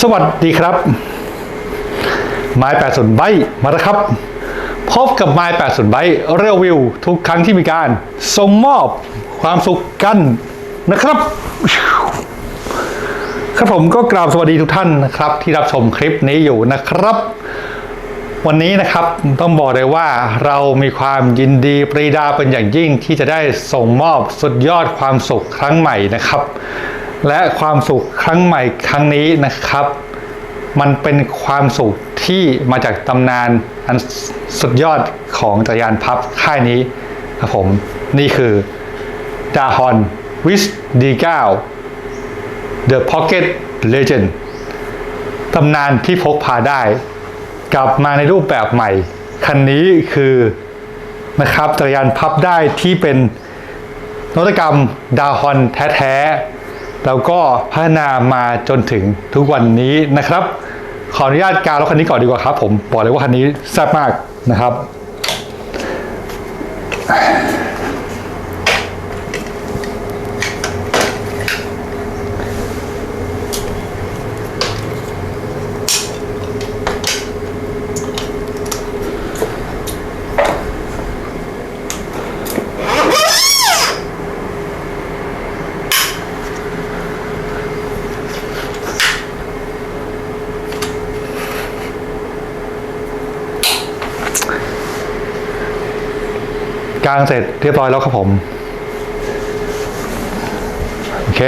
สวัสดีครับ ไม้แปดศูนใบมาแล้วครับ พบกับไม้แปดศูนใบเรีวิว ทุกครั้งที่มีการส่งมอบความสุขกันนะครับ ครับผมก็กราบสวัสดีทุกท่านนะครับ ที่รับชมคลิปนี้อยู่นะครับ วันนี้นะครับต้องบอกเลยว่าเรามีความยินดีปรีดาเป็นอย่างยิ่งที่จะได้ส่งมอบสุดยอดความสุขครั้งใหม่นะครับ และความสุขครั้งใหม่ครั้งนี้นะครับ มันเป็นความสุขที่มาจากตำนานอันสุดยอดของจักรยานพับค่ายนี้ครับผมนี่คือดาฮอนวิสดีเก้า The Pocket Legend ตำนานที่พกพาได้ กลับมาในรูปแบบใหม่ คันนี้คือนะครับจักรยานพับได้ที่เป็นนวัตกรรมดาฮอนแท้ ๆ แล้วก็พัฒนามาจนถึงทุกวันนี้นะครับ ขออนุญาตการรถคันนี้ก่อนดีกว่าครับ ผมบอกเลยว่าคันนี้แซ่บมากนะครับ ลางเสร็จเรียบร้อยแล้วครับผม โอเค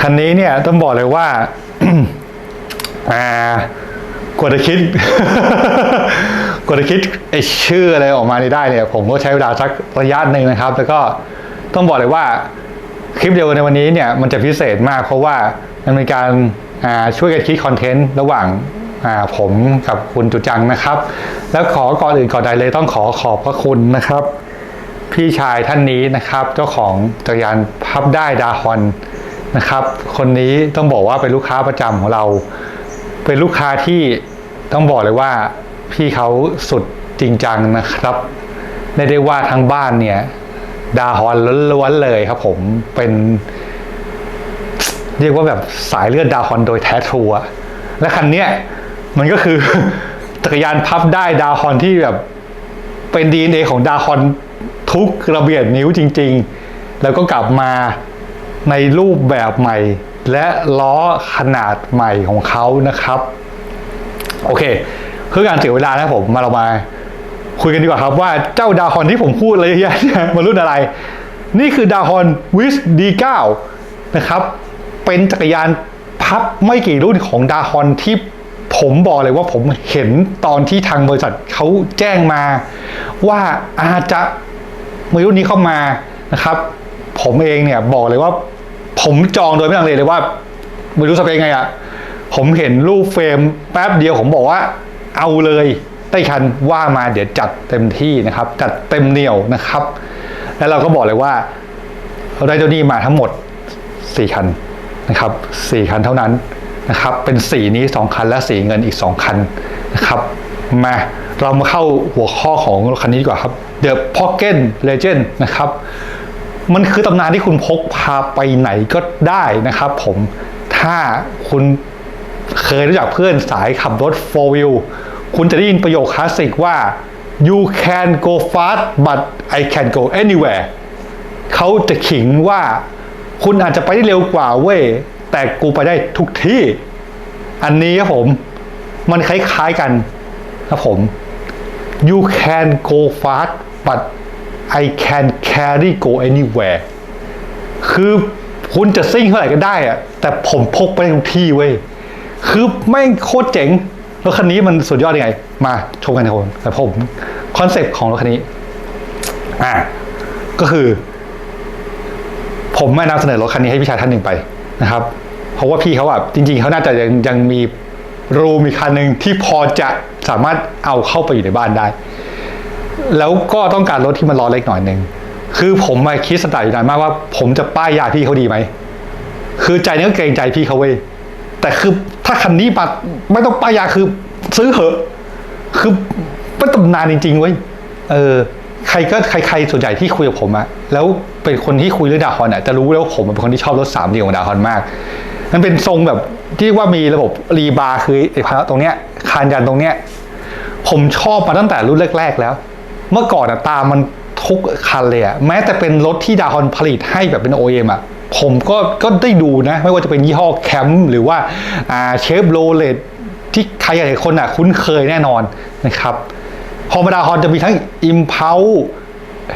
คันนี้เนี่ยต้องบอกเลยว่าอ่ากว่าจะคิดกว่าจะคิดไอชื่ออะไรออกมาได้เนี่ย ผมก็ใช้เวลาสักระยะหนึ่งนะครับ แล้วก็ต้องบอกเลยว่าคลิปเดียวในวันนี้เนี่ยมันจะพิเศษมากเพราะว่ามันเป็นการอ่าช่วยกันคิดคอนเทนต์ระหว่าง ผมกับคุณจุจังนะครับ แล้วขอก่อนอื่นก่อนใดเลยต้องขอขอบพระคุณนะครับ พี่ชายท่านนี้นะครับ เจ้าของจักรยานพับได้ดาฮอนนะครับ คนนี้ต้องบอกว่าเป็นลูกค้าประจำของเรา เป็นลูกค้าที่ต้องบอกเลยว่าพี่เขาสุดจริงจังนะครับเรียกได้ว่าทั้งบ้านเนี่ยดาฮอนล้วนๆเลยครับผมเป็น เรียกว่าแบบสายเลือดดาฮอนโดยแท้ทรูและคันเนี้ย มันก็คือจักรยานพับได้ดาฮอนที่แบบเป็น DNA ของดาฮอนทุกระเบียดนิ้วจริง ๆ แล้วก็กลับมาในรูปแบบใหม่ และล้อขนาดใหม่ของเขานะครับ โอเคเพื่อการเสียเวลานะผมมาเรามาคุยกันดีกว่าครับว่าเจ้าดาฮอนที่ผมพูดอะไรเยอะแยะเนี่ยมันรุ่นอะไร นี่คือดาฮอนวิสดีเก้านะครับ เป็นจักรยานพับไม่กี่รุ่นของดาฮอนที่ ผมบอกเลยว่าผมเห็นตอนที่ทางบริษัทเขาแจ้งมา ว่าอาจจะมีรุ่นนี้เข้ามานะครับ ผมเองเนี่ยบอกเลยว่า ผมจองโดยไม่ลังเลเลยว่าไม่รู้สเปคไงอะผมเห็นรูปเฟรมแป๊บเดียวผมบอกว่า เอาเลยไต้คันว่ามาเดี๋ยวจัดเต็มที่นะครับ จัดเต็มเหนียวนะครับ แล้วเราก็บอกเลยว่าเราได้เจ้านี้มาทั้งหมด 4 คันนะครับ 4 คันเท่านั้น นะครับ เป็นสีนี้ 2 คันและสีเงินอีก 2 คันนะครับ มาเรามาเข้าหัวข้อของรถคันนี้ดีกว่าครับ The Pocket Legend นะครับ มันคือตำนานที่คุณพกพาไปไหนก็ได้นะครับ ผมถ้าคุณเคยรู้จักเพื่อนสายขับรถ 4 wheel คุณจะได้ยินประโยคคลาสสิกว่า you can go fast but I can go anywhere เขาจะขิงว่าคุณอาจจะไปได้เร็วกว่าเว้ย แต่กูไปได้ทุกที่ อันนี้ครับผม มันคล้ายๆกันครับผม you can go fast but I can carry go anywhere คือคุณจะซิ่งเท่าไหร่ก็ได้อะแต่ผมพกไปได้ทุกที่เว้ย คือแม่โคตรเจ๋ง รถคันนี้มันสุดยอดยังไง มาชมกันครับผมแต่ผมคอนเซปต์ของรถคันนี้ อ่า ก็คือ ผมมานำเสนอรถคันนี้ให้พี่ชายท่านหนึ่งไปนะครับ เพราะว่าพี่เขาแบบจริง ๆเขาน่าจะยังยังมีรูมีคันหนึ่งที่พอจะสามารถเอาเข้าไปอยู่ในบ้านได้ แล้วก็ต้องการรถที่มันล้อเล็กหน่อยหนึ่งคือผมมาคิดสไตล์อยู่นานมากว่า ผมจะป้ายยาพี่เขาดีไหมคือใจนี้ก็เกรงใจพี่เขาเว้ยแต่คือถ้าคันนี้มาไม่ต้องป้ายยาคือซื้อเหอะ คือเป็นตำนานจริงๆเว้ยเออใครก็ใครๆส่วนใหญ่ที่คุยกับผมอะแล้วเป็นคนที่คุยเรื่องดาฮอนอะจะรู้แล้ววาผมเป็นคนที่ชอบรถสามเดียวของดาฮอนมาก มันเป็นทรงแบบที่ว่ามีระบบรีบาร์คือไอ้พาตรงเนี้ยคานยันตรงเนี้ย ผมชอบมาตั้งแต่รุ่นแรก ๆ แล้ว เมื่อก่อนอะตามมันทุกคันเลยอะแม้แต่เป็นรถที่ดาฮอนผลิตให้แบบเป็น OEM อะผมก็ก็ได้ดูนะ ไม่ว่าจะเป็นยี่ห้อแคมหรือว่าอ่าเชฟโรเลตที่ใครหลายคนอะคุ้นเคยแน่นอนนะครับพอมาดาฮอนจะมีทั้ง Impulse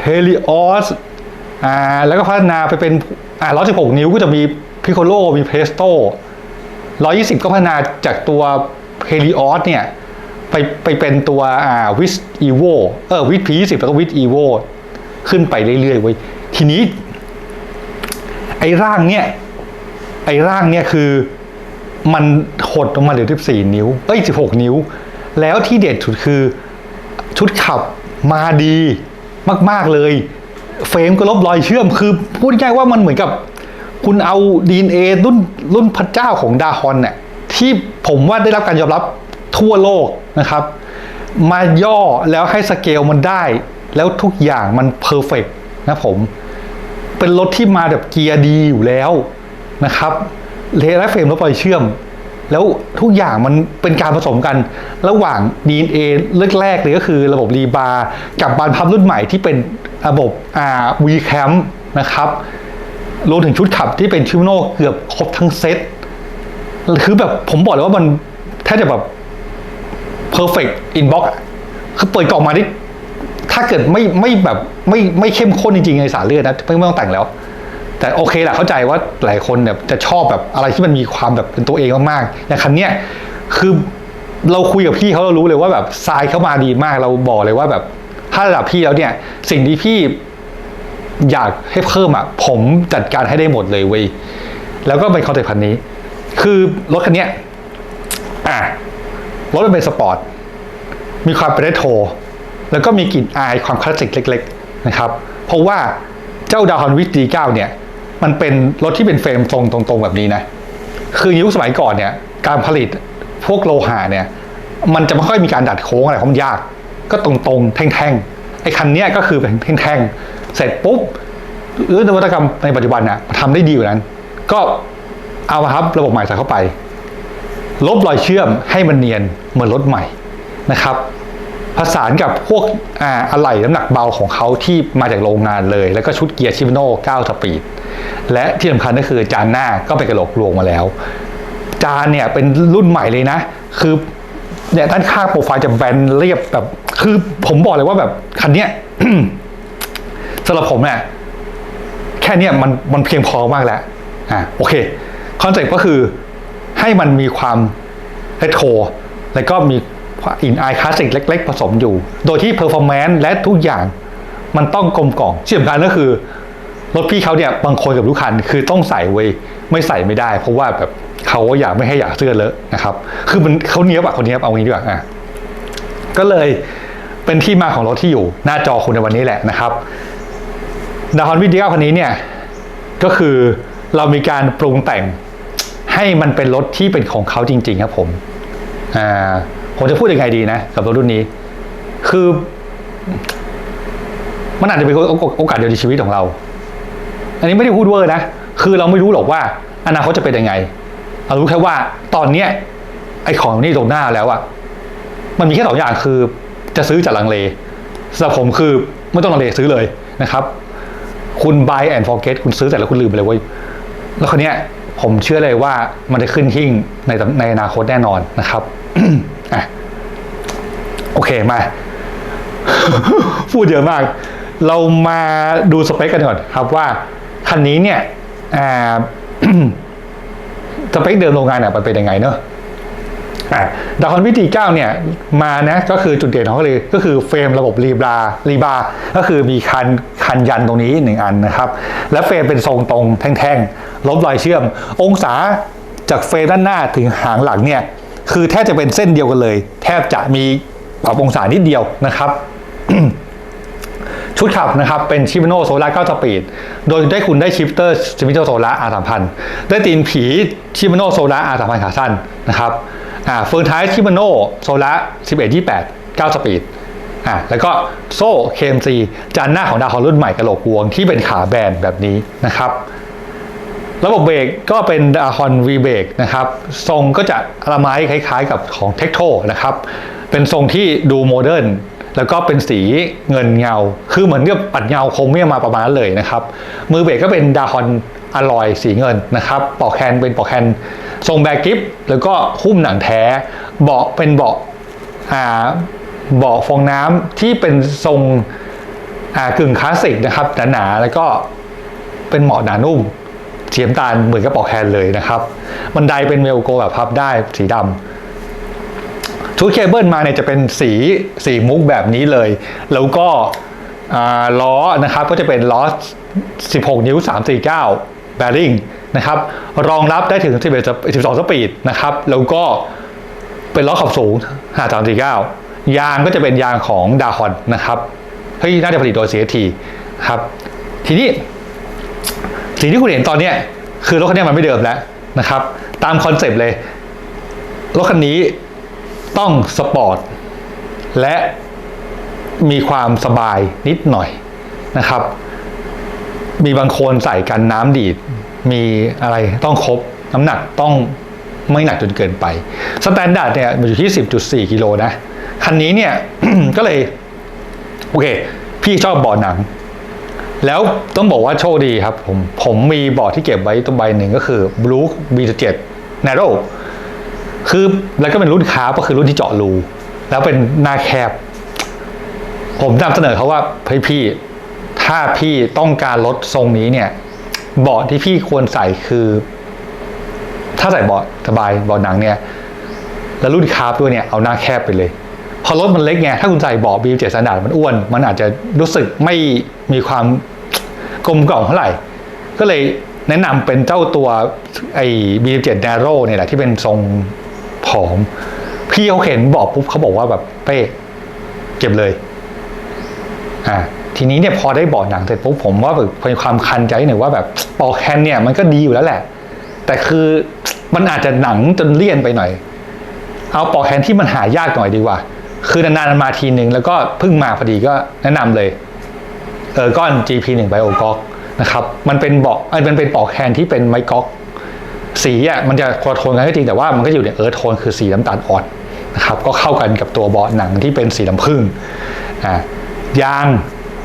Helios อ่าแล้วก็พัฒนาไปเป็นอ่า116 นิ้วก็จะมี Piccolo มี Presto 120ก็พัฒนาจากตัว Helios เนี่ย ไปไปเป็นตัวอ่าวิสอีโวเออวิสพียี่สิบแล้วก็วิสอีโวขึ้นไปเรื่อยๆเว้ยทีนี้ ไอ้ร่างเนี่ย ไอ้ร่างเนี่ยคือมันหดลงมาเหลือ 14 นิ้ว เอ้ย 16 นิ้ว แล้วที่เด็ดสุดคือชุดขับมาดีมาก ๆ เลย เฟรมก็ลบรอยเชื่อม คือพูดง่ายๆว่ามันเหมือนกับ คุณเอา DNA รุ่นรุ่นพระเจ้าของดาฮอนเนี่ยที่ผมว่าได้รับการยอมรับทั่วโลกนะครับ มาย่อแล้วให้สเกลมันได้ แล้วทุกอย่างมันเพอร์เฟกนะผม เป็นรถที่มาแบบเกียร์ดีอยู่แล้วนะครับเลและเฟรมรถไฟเชื่อม แล้วทุกอย่างมันเป็นการผสมกันระหว่าง DNA แรกๆเลยก็คือระบบรีบาร์กับบานพับรุ่นใหม่ที่เป็นระบบอ่า V Cam นะครับ รวมถึงชุดขับที่เป็นชิวโนเกือบครบทั้งเซตคือแบบผมบอกเลยว่ามันแทบจะแบบ perfect inbox อะคือเปิดกล่องมาที่ถ้าเกิดไม่ไม่แบบไม่ไม่เข้มข้นจริงๆในสารเลือดนะไม่ไม่ต้องแต่งแล้ว แต่โอเคแหละเข้าใจว่าหลายคนเนี่ยจะชอบแบบอะไรที่มันมีความแบบเป็นตัวเองมากๆอย่างคันเนี้ยคือเราคุยกับพี่เขาเรารู้เลยว่าแบบทรายเข้ามาดีมากเราบอกเลยว่าแบบ ถ้าระดับพี่แล้วเนี่ย สิ่งที่พี่ อยากให้เพิ่มอะผมจัดการให้ได้หมดเลยเว้ยแล้วก็เป็นคอนเซ็ปต์คันนี้ คือรถคันเนี้ยอะรถมันเป็นสปอร์ตมีความเป็นเรโทรแล้วก็มีกลิ่นอายความคลาสสิกเล็ก ๆ นะครับ เพราะว่าเจ้าดาวฮอนวิดีเก้าเนี่ย มันเป็นรถที่เป็นเฟรมทรงตรงๆแบบนี้นะ คือยุคสมัยก่อนเนี่ย การผลิตพวกโลหะเนี่ย มันจะไม่ค่อยมีการดัดโค้งอะไรเพราะมันยาก ก็ตรงๆ แท่งๆ ไอ้คันเนี้ยก็คือเป็นแท่งๆ เสร็จปุ๊บเรื่อนวัตกรรมในปัจจุบันน่ะทำได้ดีกว่านั้น ก็เอามาครับระบบใหม่ใส่เข้าไป ลบรอยเชื่อมให้มันเนียนเหมือนรถใหม่นะครับผสานกับพวกอ่าอะไหล่น้ำหนักเบาของเขาที่มาจากโรงงานเลย แล้วก็ชุดเกียร์ชิมโน่9สปีด และที่สำคัญก็คือจานหน้าก็เป็นกระโหลกรวงมาแล้ว จานเนี่ยเป็นรุ่นใหม่เลยนะ คือเนี่ยด้านข้างโปรไฟล์จะแบนเรียบแบบ คือผมบอกเลยว่าแบบคันเนี้ย สำหรับผมเนี่ยแค่เนี้ยมันมันเพียงพอมากแล้วอะโอเคคอนเซ็ปต์ก็คือให้มันมีความเรโทรแล้วก็มีอินไอคลาสสิกเล็ก ๆ ผสมอยู่ โดยที่เพอร์ฟอร์แมนซ์และทุกอย่างมันต้องกลมกล่อมที่สำคัญก็คือรถพี่เขาเนี่ยบางคนกับลูกคันคือต้องใส่ไว้ยไม่ใส่ไม่ได้ เพราะว่าแบบเขาอยากไม่ให้อยากเสื้อเลอะนะครับ คือมันเขาเนี้ยบอะคนเนี้ยบเอางี้ดีกว่าอะก็เลยเป็นที่มาของรถที่อยู่หน้าจอคุณในวันนี้แหละนะครับ ดาฮอนวิดีโอคันนี้เนี่ยก็คือเรามีการปรุงแต่งให้มันเป็นรถที่เป็นของเขาจริง ๆ ครับผมอ่าผมจะพูดยังไงดีนะ กับรถรุ่นนี้ คือ มันอาจจะเป็นโอกาสเดียวในชีวิตของเรา อันนี้ไม่ได้พูดเวอร์นะ คือเราไม่รู้หรอกว่า อนาคตจะเป็นยังไง เรารู้แค่ว่าตอนเนี้ยไอ้ของนี่ตรงหน้าแล้วอะมันมีแค่สองอย่างคือจะซื้อจากลังเลสำหรับผมคือไม่ต้องลังเลซื้อเลยนะครับ คุณ buy and forget คุณซื้อแต่แล้วคุณลืมไปเลยเว้ยแล้วคนเนี้ยผมเชื่อเลยว่ามันจะขึ้นหิ่งในในอนาคตแน่นอนนะครับอะโอเคมา พูดเยอะมาก เรามาดูสเปคกันก่อนครับว่าคันนี้เนี่ยอ่าสเปคเดิมโรงงานเนี่ยมันเป็นยังไงเนอะ ดาวคอนวิตีเก้าเนี่ยมานะก็คือจุดเด่นของเขาเลยก็คือเฟรมระบบรีบาร์รีบาร์ก็คือมีคันคันยันตรงนี้หนึ่งอันนะครับ และเฟรมเป็นทรงตรงแท่งๆลบรอยเชื่อม องศาจากเฟรมด้านหน้าถึงหางหลังเนี่ยคือแทบจะเป็นเส้นเดียวกันเลย แทบจะมีปรับองศานิดเดียวนะครับชุดขับนะครับเป็นชิ m โนโซล่า9สปีด โดยได้คุณได้ชิปเตอร์ชิ m โนโซล่า R 3 0 0ได้ตีนผีชิ m โนโซล่า R 3 0 0ขาสั้นนะครับ อ่าเฟืองท้ายชิ m โนโซล่า11 28 9 สปีดอ่าแล้วก็โซ่ KMC จานหน้าของดาวฮอลรุ่นใหม่กระโหลกวงที่เป็นขาแบนแบบนี้นะครับระบบเบรกก็เป็น d a h o n V Brake นะครับ ทรงก็จะละไม้คล้ายๆกับของ t e c t o นะครับ เป็นทรงที่ดูโมเดิร์นแล้วก็เป็นสีเงินเงา คือเหมือนกับปัดเงาโครเมียมมาประมาณนั้นเลยนะครับ มือเบรกก็เป็นดาฮอนอลอยสีเงินนะครับ ปอกแคนเป็นปอกแคน ทรงแบกกิฟแล้วก็หุ้มหนังแท้ เบาะเป็นเบาะอ่าเบาะฟองน้ำที่เป็นทรงอ่ากึ่งคลาสสิกนะครับหนาๆแล้วก็เป็นเหมาะหนานุ่มเสียมตาลเหมือนกับปอกแคนเลยนะครับบันไดเป็นเวลโกแบบพับได้สีดำชุดเคเบิลมาเนี่ยจะเป็นสีสีมุกแบบนี้เลย แล้วก็ล้อนะครับก็จะเป็นล้อ 16 นิ้ว 349 แบริ่งนะครับรองรับได้ถึง 11 12 สปีดนะครับแล้วก็เป็นล้อขอบสูง 5349 ยางก็จะเป็นยางของดาฮอนนะครับเฮ้ยน่าจะผลิตโดย CST ครับทีนี้สิ่งที่คุณเห็นตอนนี้คือรถคันนี้มันไม่เดิมแล้วนะครับ ตามคอนเซปต์เลย รถคันนี้ต้องสปอร์ตและมีความสบายนิดหน่อยนะครับ มีบางคนใส่กันน้ำดีด มีอะไรต้องครบน้ำหนักต้องไม่หนักจนเกินไปสแตนดาร์ดเนี่ยมันอยู่ที่ 10.4กิโลนะ คันนี้เนี่ย ก็เลย โอเค พี่ชอบเบาะหนัง แล้วต้องบอกว่าโชคดีครับ ผมผมมีเบาะที่เก็บไว้ตัวใบหนึ่งก็คือ Blue B7 Narrow คือแล้วก็เป็นรุ่นคาก็คือรุ่นที่เจาะรู แล้วเป็นหน้าแคบ ผมนำเสนอเขาว่าเฮ้ยพี่ ถ้าพี่ต้องการรถทรงนี้เนี่ย เบาะที่พี่ควรใส่คือ ถ้าใส่เบาะสบายเบาะหนังเนี่ย แล้วรุ่นคาร์บด้วยเนี่ยเอาหน้าแคบไปเลยพอรถมันเล็กไงถ้าคุณใส่เบาะ B7 สแตนดาร์ดมันอ้วน มันอาจจะรู้สึกไม่มีความกลมกล่อมเท่าไหร่ ก็เลยแนะนำเป็นเจ้าตัวไอ้ B7 Narrow เนี่ยแหละที่เป็นทรงผอม พี่เขาเห็นเบาะปุ๊บเขาบอกว่าแบบเป้เก็บเลย อ่า ทีนี้เนี่ยพอได้เบาะหนังเสร็จปุ๊บผมว่าแบบเป็นความคันใจหนึ่งว่าแบบปอกแคนเนี่ยมันก็ดีอยู่แล้วแหละ แต่คือมันอาจจะหนังจนเลี่ยนไปหน่อย เอาปอกแคนที่มันหายากหน่อยดีกว่า คือนานๆมาทีหนึ่งแล้วก็เพิ่งมาพอดีก็แนะนำเลยเออก้อน GP1 ไบโอกอกนะครับ มันเป็นเบาะมันเป็นปอกแคนที่เป็นไม้ก๊อก สีอะมันจะคนโทนกันก็จริงแต่ว่ามันก็อยู่ในเอิร์ธโทนคือสีน้ำตาลอ่อนนะครับ ก็เข้ากันกับตัวเบาะหนังที่เป็นสีน้ำผึ้งอ่ายาง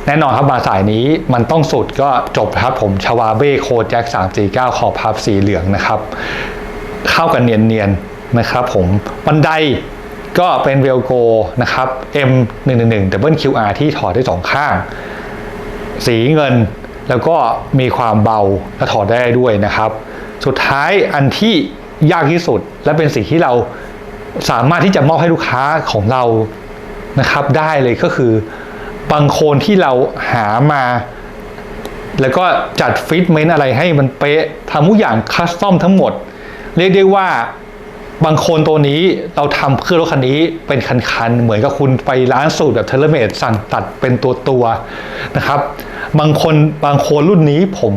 แน่นอนครับมาสายนี้มันต้องสุดก็จบครับผมชาวาเบ้โคแจ็ค349 ขอบพับสีเหลืองนะครับ เข้ากันเนียนๆนะครับผมบันไดก็เป็นเวลโกนะครับ M111 Double QR ที่ถอดได้สองข้าง สีเงินแล้วก็มีความเบาและถอดได้ด้วยนะครับ สุดท้ายอันที่ยากที่สุดและเป็นสิ่งที่เราสามารถที่จะมอบให้ลูกค้าของเรานะครับ ได้เลยก็คือ บางโคนที่เราหามา แล้วก็จัดฟิตเมนต์อะไรให้มันเป๊ะทำทุกอย่างคัสตอมทั้งหมด เรียกได้ว่าบางโคนตัวนี้เราทำเพื่อรถคันนี้เป็นคันๆ เหมือนกับคุณไปร้านสูตรแบบเทเลเมดสั่งตัดเป็นตัวตัวๆนะครับ บางคนบางโคนรุ่นนี้ผม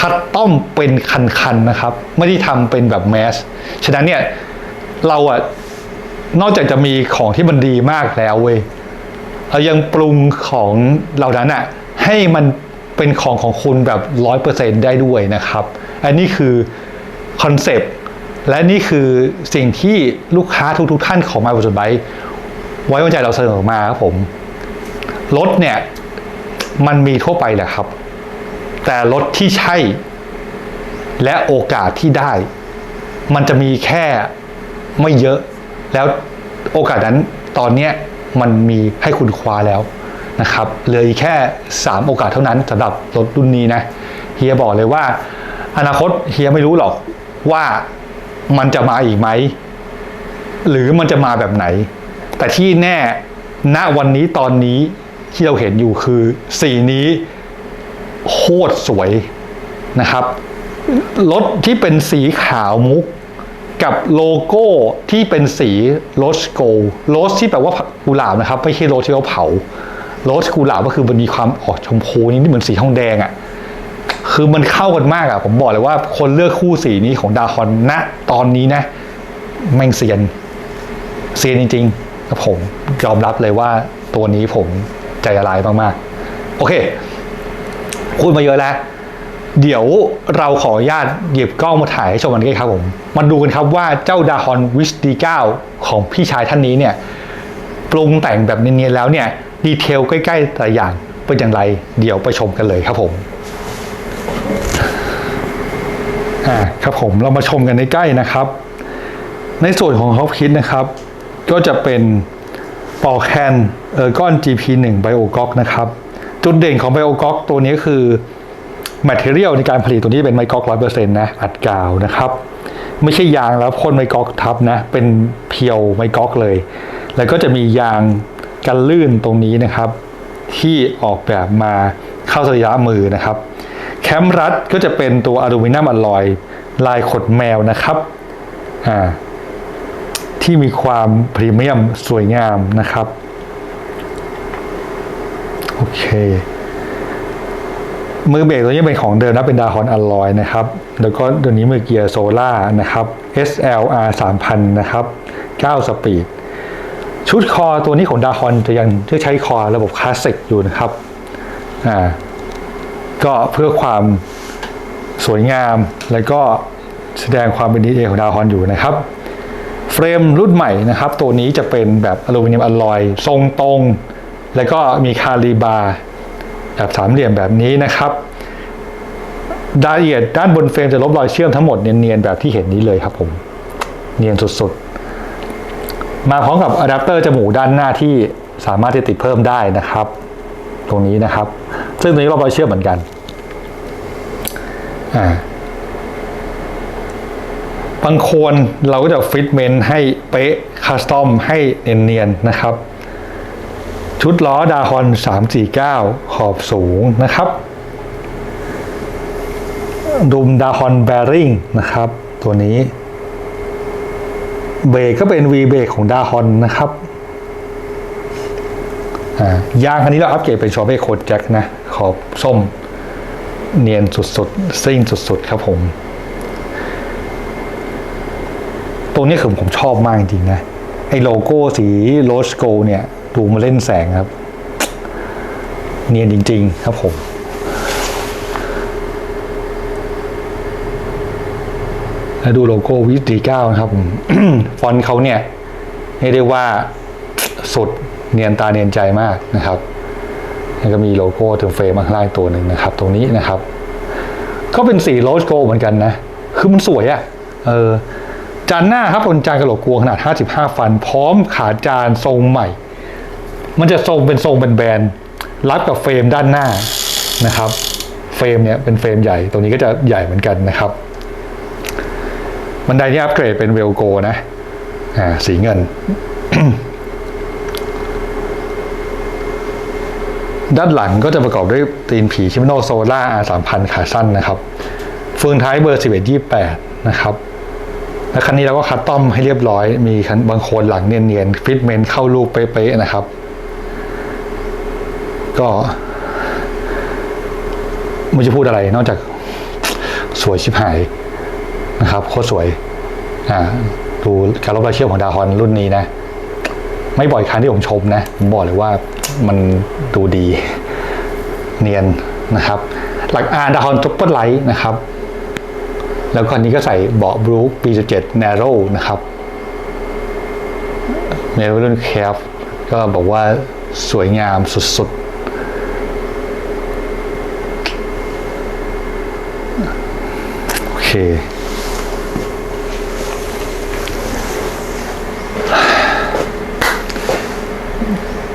คัดต้อมเป็นคันๆนะครับ ไม่ได้ทำเป็นแบบแมสฉะนั้นเนี่ยเราอะนอกจากจะมีของที่มันดีมากแล้วเว้ย เรายังปรุงของเหล่านั้นอะให้มันเป็นของของคุณแบบร้อยเปอร์เซ็นได้ด้วยนะครับ อันนี้คือคอนเซปต์และนี่คือสิ่งที่ลูกค้าทุกๆทท่านของมาบริษัทไบไว้วางใจเราเสนอมาครับผม รถเนี่ย มันมีทั่วไปแหละครับ แต่รถที่ใช่ และโอกาสที่ได้ มันจะมีแค่ไม่เยอะ แล้วโอกาสนั้นตอนเนี้ย มันมีให้คุณคว้าแล้วนะครับเหลืออีกแค่ 3 โอกาสเท่านั้นสำหรับรถรุ่นนี้นะเฮียบอกเลยว่า อนาคตเฮียไม่รู้หรอกว่ามันจะมาอีกไหม หรือมันจะมาแบบไหน แต่ที่แน่ณวันนี้ตอนนี้ที่เราเห็นอยู่คือสีนี้โคตรสวยนะครับรถที่เป็นสีขาวมุก กับโลโก้ที่เป็นสีโรสโกลโรสที่แปลว่ากุหลาบนะครับ ไม่ใช่โรสที่เขาเผาโรสกุหลาบก็คือมันมีความออกชมพูนี่เหมือนสีทองแดงอะ่ะคือมันเข้ากันมากอะ่ะผมบอกเลยว่าคนเลือกคู่สีนี้ของดาคอนณตอนนี้นะ แม่งเซียนเซียนจริงๆครับผมยอมรับเลยว่าตัวนี้ผมใจละลายมากๆ โอเคพูดมาเยอะแล้ว เดี๋ยวเราขออนุญาตหยิบกล้องมาถ่ายให้ชมกันกันครับผม มาดูกันครับว่าเจ้าดาฮอนวิชดี9ของพี่ชายท่านนี้เนี่ยปรุงแต่งแบบเนียนๆแล้วเนี่ยดีเทลใกล้ๆแต่อย่างเป็นอย่างไร เดี๋ยวไปชมกันเลยครับผมอ่าครับผมเรามาชมกันใกล้ๆนะครับ ในส่วนของฮอปคิดนะครับ ก็จะเป็นปอแคนเออร์กอน GP1 ไบโอกอกนะครับ จุดเด่นของไบโอกอกตัวนี้คือ แมทเทียลในการผลิตตัวนี้เป็นไมกอกร้อยเปอร์เซ็นต์นะอัดกาวนะครับ ไม่ใช่ยางแล้วพ่นไมกอกทับนะ เป็นเพียวไมกอกเลย แล้วก็จะมียางกันลื่นตรงนี้นะครับ ที่ออกแบบมาเข้าสระยะมือนะครับ แคมรัดก็จะเป็นตัวอลูมิเนียมอลลอยลายขดแมวนะครับอ่าที่มีความพรีเมียมสวยงามนะครับ โอเค มือเบรกตัวนี้เป็นของเดิมนะเป็นดาฮอนอลลอยนะครับ แล้วก็ตัวนี้มือเกียร์โซล่านะครับ SLR 3000 นะครับ 9 สปีด ชุดคอตัวนี้ของดาฮอนจะยังจะใช้คอระบบคลาสสิกอยู่นะครับ อ่า ก็เพื่อความสวยงามแล้วก็แสดงความเป็นดีเอของดาฮอนอยู่นะครับ เฟรมรุ่นใหม่นะครับ ตัวนี้จะเป็นแบบอลูมิเนียมอลลอย ทรงตรง แล้วก็มีคาลีบาร์ แบบสามเหลี่ยมแบบนี้นะครับรายละเอียดด้านบนเฟรมจะลบรอยเชื่อมทั้งหมดเนียนๆแบบที่เห็นนี้เลยครับผม เนียนสุดๆ มาพร้อมกับอะแดปเตอร์จมูกด้านหน้าที่สามารถที่ติดเพิ่มได้นะครับ ตรงนี้นะครับ ซึ่งตรงนี้ลบรอยเชื่อมเหมือนกันอ่าบางคนเราก็จะฟิตเมนต์ให้เป๊ะคัสตอมให้เนียนๆนะครับ ชุดล้อดาฮอน 349 ขอบสูงนะครับ ดุมดาฮอนแบริงนะครับ ตัวนี้ เบรกก็เป็น V เบรกของดาฮอนนะครับยางคันนี้เราอัปเกรดเป็นชอเบ้โคดแจ็คนะ ขอบส้ม เนียนสุดๆซิ่งสุดๆ ครับผม ตรงนี้คือผมชอบมากจริงๆนะ ไอ้โลโก้สีโรสโกเนี่ย ดูมาเล่นแสงครับ เนียนจริง ๆ ครับผม แล้วดูโลโก้วิดีเก้านะครับผมฟอนต์เขาเนี่ยเรียกได้ว่าสุดเนียนตาเนียนใจมากนะครับแล้วก็มีโลโก้ถึงเฟรมข้างล่างตัวหนึ่งนะครับ ตรงนี้นะครับ ก็เป็นสีโรสโกเหมือนกันนะ คือมันสวยอะ่ะ เออจานหน้าครับบนจานกระโหลกกวงขนาด 55 ฟัน พร้อมขาจานทรงใหม่ มันจะทรงเป็นทรงเป็นแบนๆรับกับเฟรมด้านหน้านะครับ เฟรมเนี่ยเป็นเฟรมใหญ่ ตรงนี้ก็จะใหญ่เหมือนกันนะครับ บันไดที่อัปเกรดเป็นเวลโกนะอ่าสีเงิน ด้านหลังก็จะประกอบด้วยตีนผีชิมโนโซล่า R3000 ขาสั้นนะครับเฟืองท้ายเบอร์1128นะครับและคันนี้เราก็คัดต้อมให้เรียบร้อย มีคันบางโคนหลังเนียนๆฟิตเมนเข้ารูปเป๊ะๆนะครับ ก็ไม่จะพูดอะไร นอกจากสวยชิบหายนะครับโคตรสวยอ่าดูการลบรอยเชื่อมของดาฮอนรุ่นนี้นะ ไม่บ่อยครั้งที่ผมชมนะผมบอกเลยว่ามันดูดี เนียนนะครับ หลักอาร์ดาฮอนจุปเปอร์ไลท์นะครับ แล้วก็อันนี้ก็ใส่เบาะบรูคปี7 Narrow นะครับในรุ่นแคฟก็บอกว่าสวยงามสุดๆ โอ เค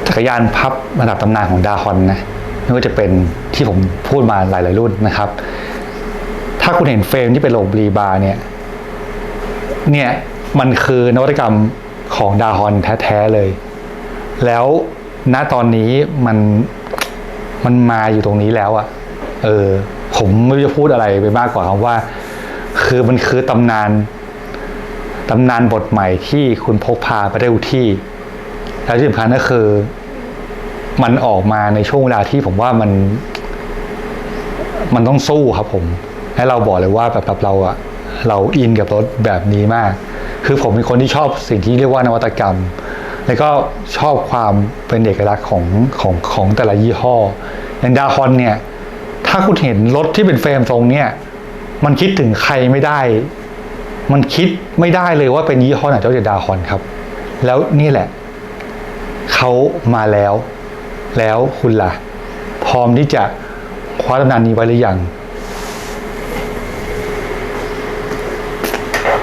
จักรยานพับระดับตำนานของดาฮอนนะไม่ว่าจะเป็นที่ผมพูดมาหลาย ๆ รุ่นนะครับ ถ้าคุณเห็นเฟรมที่เป็นโลบรีบาร์เนี่ย เนี่ยมันคือนวัตกรรมของดาฮอนแท้ ๆ เลย แล้วณตอนนี้มันมันมาอยู่ตรงนี้แล้วอะ่ะ เออ ผมไม่รู้จะพูดอะไรไปมากกว่าคำว่า คือมันคือตำนานตำนานบทใหม่ที่คุณพกพาไปได้ทุกที่ แล้วที่สำคัญก็คือ มันออกมาในช่วงเวลาที่ผมว่ามัน มันต้องสู้ครับผม ให้เราบอกเลยว่าแบบแบบเราอะเราอินกับรถแบบนี้มาก คือผมเป็นคนที่ชอบสิ่งที่เรียกว่านวัตกรรม แล้วก็ชอบความเป็นเอกลักษณ์ของของของแต่ละยี่ห้ออย่างดาฮอนเนี่ย ถ้าคุณเห็นรถที่เป็นเฟรมทรงเนี่ย มันคิดถึงใครไม่ได้ มันคิดไม่ได้เลยว่าเป็นยี่ห้อไหนเจ้าเจดาคอนครับ แล้วนี่แหละ เขามาแล้ว แล้วคุณล่ะ พร้อมที่จะคว้าตำนานนี้ไว้หรือยัง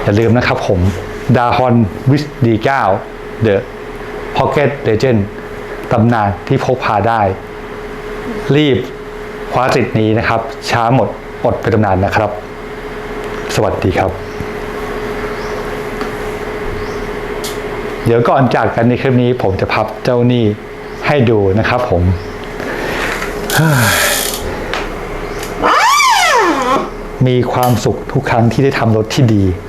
อย่าลืมนะครับผมดาฮอนวิสดีเก้าเดอะพ็อกเก็ตเลเจนตำนานที่พกพาได้ รีบคว้าสิทธิ์นี้นะครับ ช้าหมดอดเป็นตำนานนะครับ วัสดีครับ เดี๋ยวก่อนจากกันในคลิปนี้ผมจะพับเจ้าหนี้ให้ดูนะครับผมมีความสุขทุกครั้งที่ได้ทำรถที่ดีสุดยอด